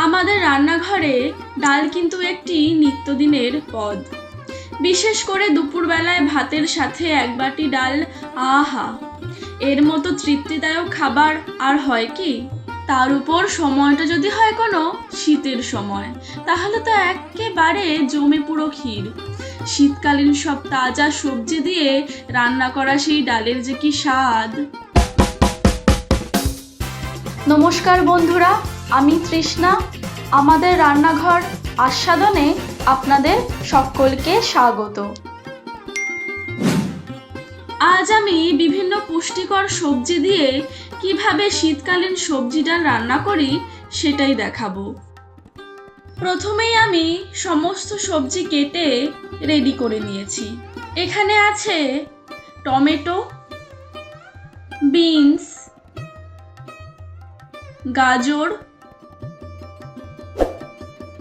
আমাদের রান্নাঘরে ডাল কিন্তু একটি নিত্যদিনের পদ। বিশেষ করে দুপুরবেলায় ভাতের সাথে এক বাটি ডাল, আহা! এর মতো তৃপ্তিদায়ক খাবার আর হয় কি? তার উপর সময়টা যদি হয় কোনো শীতের সময়, তাহলে তো একেবারে জমে পুরো ক্ষীর। শীতকালীন সব তাজা সবজি দিয়ে রান্না করা সেই ডালের যে কি স্বাদ! নমস্কার বন্ধুরা আমি তৃষ্ণা, আমাদের রান্নাঘর আস্বাদনে আপনাদের সকলকে স্বাগত। আজ আমি বিভিন্ন পুষ্টিকর সবজি দিয়ে কীভাবে শীতকালীন সবজি ডাল রান্না করি সেটাই দেখাবো। প্রথমেই আমি সমস্ত সবজি কেটে রেডি করে নিয়েছি। এখানে আছে টমেটো, বিনস, গাজর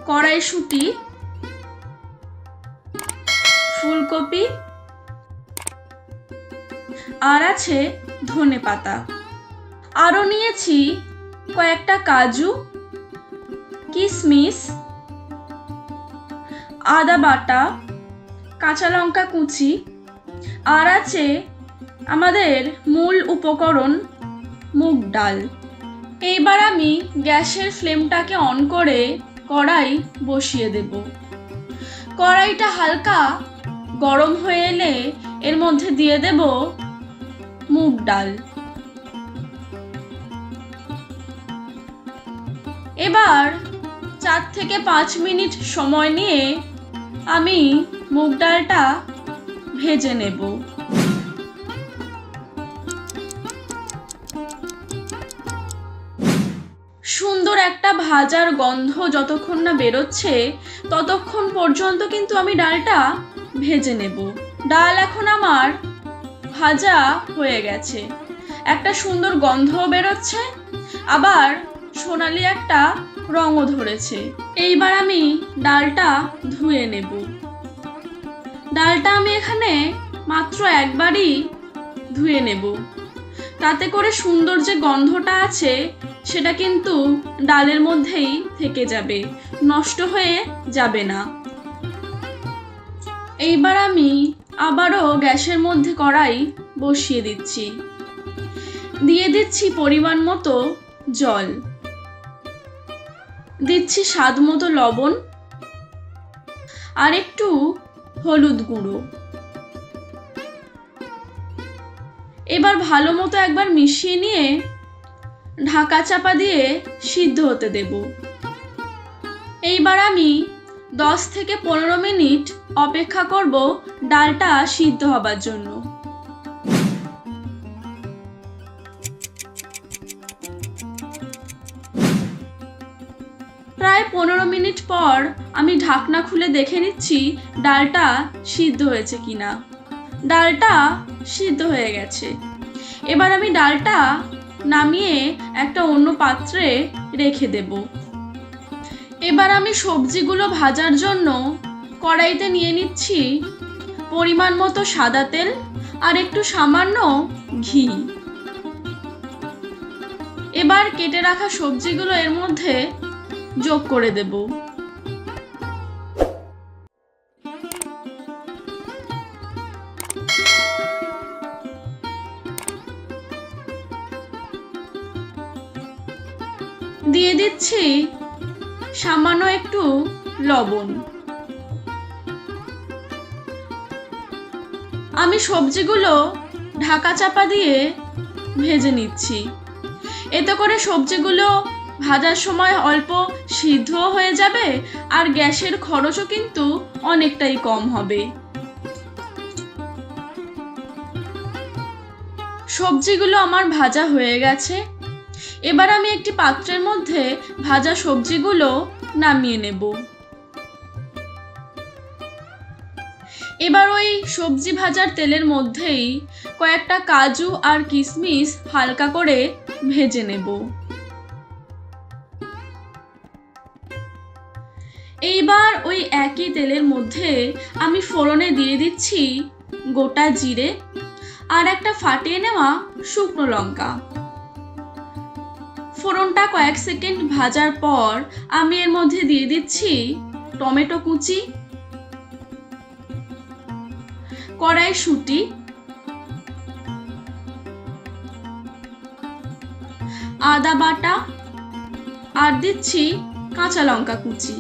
কড়াইশুঁটি, ফুলকপি আর আছে ধনে পাতা। আরও নিয়েছি কয়েকটা কাজু কিশমিশ আদা বাটা, কাঁচা লঙ্কা কুচি আর আছে আমাদের মূল উপকরণ মুগ ডাল। এইবার আমি গ্যাসের ফ্লেমটাকে অন করে কড়াই বসিয়ে দেব। কড়াইটা হালকা গরম হয়ে এলে এর মধ্যে দিয়ে দেব মুগ ডাল। এবার চার থেকে পাঁচ মিনিট সময় নিয়ে আমি মুগ ডালটা ভেজে নেব। ভাজার গন্ধ যতক্ষণ না বেরোচ্ছে, ততক্ষণ পর্যন্ত কিন্তু আমি ডালটা ভেজে নেব। ডাল এখন আমার ভাজা হয়ে গেছে। একটা সুন্দর গন্ধও বেরোচ্ছে, আবার সোনালি একটা রঙও ধরেছে। এইবার আমি ডালটা ধুয়ে নেব। ডালটা আমি এখানে মাত্র একবারই ধুয়ে নেব। তাতে করে সুন্দর যে গন্ধটা আছে সেটা কিন্তু ডালের মধ্যেই থেকে যাবে, নষ্ট হয়ে যাবে না। এইবার আমি আবারও গ্যাসের মধ্যে কড়াই বসিয়ে দিচ্ছি। দিয়ে দিচ্ছি পরিমাণ মতো জল। দিচ্ছি স্বাদ মতো লবণ আর একটু হলুদ গুঁড়ো। এবার ভালো মতো একবার মিশিয়ে নিয়ে ঢাকা চাপা দিয়ে সিদ্ধ হতে দেব। এইবার আমি দশ থেকে পনেরো মিনিট অপেক্ষা করব ডালটা সিদ্ধ হবার জন্য। প্রায় পনেরো মিনিট পর আমি ঢাকনা খুলে দেখে নিচ্ছি ডালটা সিদ্ধ হয়েছে কিনা। ডালটা সিদ্ধ হয়ে গেছে। এবার আমি ডালটা নামিয়ে একটা অন্য পাত্রে রেখে দেব। এবার আমি সবজিগুলো ভাজার জন্য কড়াইতে নিয়ে নিচ্ছি পরিমাণ মতো সাদা তেল আর একটু সামান্য ঘি। এবার কেটে রাখা সবজিগুলো এর মধ্যে যোগ করে দেব। দিয়ে দিচ্ছি সামান্য একটু লবণ। আমি সবজিগুলো ঢাকা চাপা দিয়ে ভেজে নিচ্ছি। এতে করে সবজিগুলো ভাজার সময় অল্প সিদ্ধ হয়ে যাবে আর গ্যাসের খরচও কিন্তু অনেকটাই কম হবে। সবজিগুলো আমার ভাজা হয়ে গেছে। এবার আমি একটি পাত্রের মধ্যে ভাজা সবজিগুলো নামিয়ে নেব। এবার ওই সবজি ভাজার তেলের মধ্যেই কয়েকটা কাজু আর কিশমিশ হালকা করে ভেজে নেব। এইবার ওই একই তেলের মধ্যে আমি ফোড়নে দিয়ে দিচ্ছি গোটা জিরে আর একটা ফাটিয়ে নেওয়া শুকনো লঙ্কা। ফোড়নটা কয়েক সেকেন্ড ভাজার পর আমি এর মধ্যে দিয়ে দিচ্ছি টমেটো কুচি কড়াইশুঁটি আদা বাটা, আর দিচ্ছি কাঁচা লঙ্কা কুচি।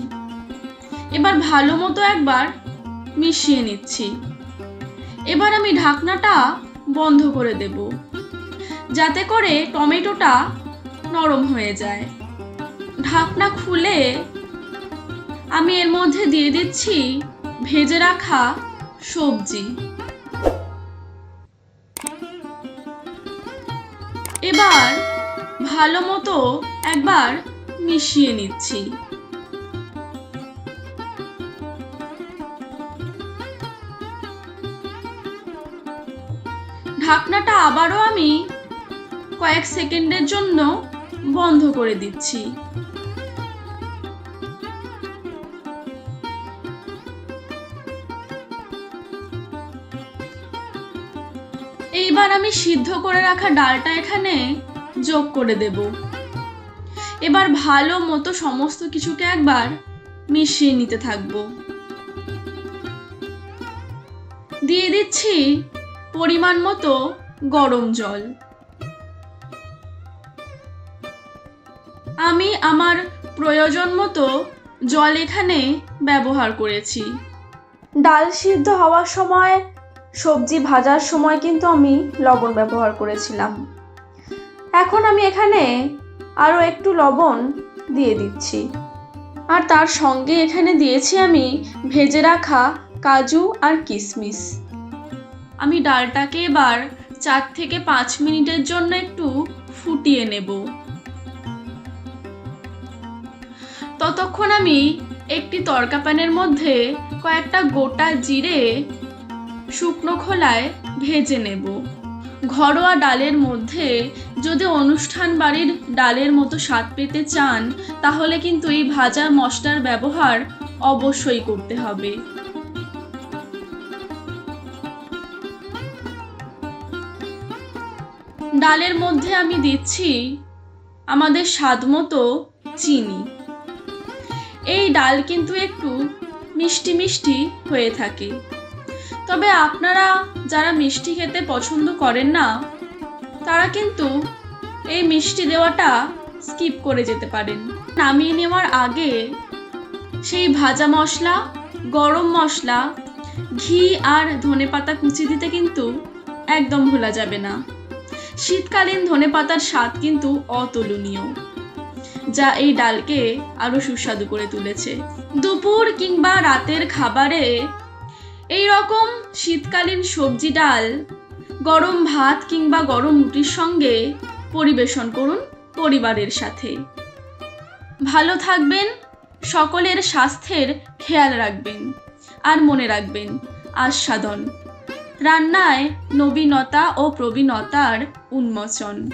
এবার ভালো মতো একবার মিশিয়ে নিচ্ছি। এবার আমি ঢাকনাটা বন্ধ করে দেব। যাতে করে টমেটোটা নরম হয়ে যায়। ঢাকনা খুলে আমি এর মধ্যে দিয়ে দিচ্ছি ভেজে রাখা সবজি। এবার ভালো মতো একবার মিশিয়ে নিচ্ছি। ঢাকনাটা আবারও আমি কয়েক সেকেন্ডের জন্য বন্ধ করে দিচ্ছি। এইবার আমি সিদ্ধ করে রাখা ডালটা এখানে যোগ করে দেব। এবার ভালো মতো সমস্ত কিছুকে একবার মিশিয়ে নিতে থাকব। দিয়ে দিচ্ছি পরিমাণ মতো গরম জল। আমি আমার প্রয়োজন মতো জল এখানে ব্যবহার করেছি। ডাল সিদ্ধ হওয়ার সময় সবজি ভাজার সময় কিন্তু আমি লবণ ব্যবহার করেছিলাম। এখন আমি এখানে আরও একটু লবণ দিয়ে দিচ্ছি। আর তার সঙ্গে এখানে দিয়েছি আমি ভেজে রাখা কাজু আর কিশমিশ আমি ডালটাকে এবার চার থেকে পাঁচ মিনিটের জন্য একটু ফুটিয়ে নেব। ততক্ষণ আমি একটি তরকা প্যানের মধ্যে কয়েকটা গোটা জিরে শুকনো খোলায় ভেজে নেব। ঘরোয়া ডালের মধ্যে যদি অনুষ্ঠান বাড়ির ডালের মতো স্বাদ পেতে চান, তাহলে কিন্তু এই ভাজা মশলার ব্যবহার অবশ্যই করতে হবে। ডালের মধ্যে আমি দিচ্ছি আমাদের স্বাদ মতো চিনি। এই ডাল কিন্তু একটু মিষ্টি মিষ্টি হয়ে থাকে। তবে আপনারা যারা মিষ্টি খেতে পছন্দ করেন না, তারা কিন্তু এই মিষ্টি দেওয়াটা স্কিপ করে যেতে পারেন। নামিয়ে নেওয়ার আগে সেই ভাজা মশলা, গরম মশলা, ঘি আর ধনেপাতা কুচি দিতে কিন্তু একদম ভোলা যাবে না। শীতকালীন ধনেপাতার স্বাদ কিন্তু অতুলনীয়। যা এই ডালকে আরও সুস্বাদু করে তুলেছে। দুপুর কিংবা রাতের খাবারে এই রকম শীতকালীন সবজি ডাল, গরম ভাত কিংবা গরম রুটির সঙ্গে পরিবেশন করুন পরিবারের সাথে। ভালো থাকবেন, সকলের স্বাস্থ্যের খেয়াল রাখবেন আর মনে রাখবেন আস্বাদন। রান্নায় নবীনতা ও প্রবীণতার উন্মোচন।